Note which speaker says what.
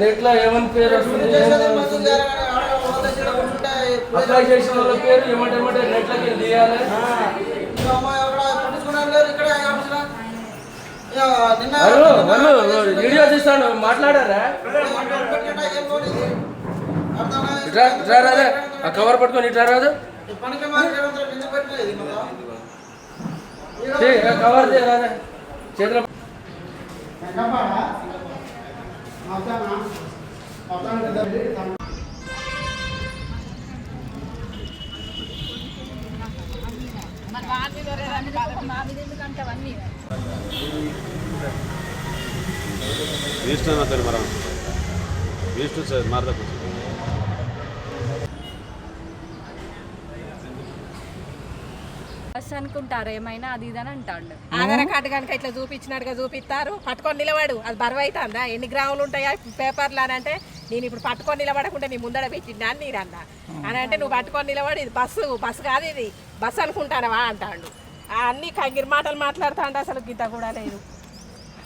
Speaker 1: నెట్లో ఏమని పేరు వస్తుంది? అప్లై చేసిన వాళ్ళ పేరు ఏమంటే నెట్లోకి తీయాలి? వీడియో తీస్తాను మాట్లాడారా? రాదా ఆ కవర్ పట్టుకొని ఇట్రా రాదు? కవర్ రాదా చేతిలో
Speaker 2: వేస్ట్ అన్న మరం వేస్ట్ సార్ మారదా కొంచెం
Speaker 3: బస్ అనుకుంటారు ఏమైనా అది ఇది అని అంటాడు.
Speaker 4: ఆధార్ కార్డు కనుక ఇట్లా చూపించినట్టుగా చూపిస్తారు. పట్టుకొని నిలబడు అది బరువు అవుతుందా ఎన్ని గ్రాములు ఉంటాయా? పేపర్లు అని అంటే నేను ఇప్పుడు పట్టుకొని నిలబడకుండా నీ ముందర పెట్టిందా అని నేను అన్నా. అని అంటే నువ్వు పట్టుకొని నిలబడి ఇది బస్సు బస్సు కాదు ఇది. బస్సు అనుకుంటానవా? అంటాడు. అన్ని కంగిరి మాటలు మాట్లాడుతా అసలు గిద్ద కూడా లేదు.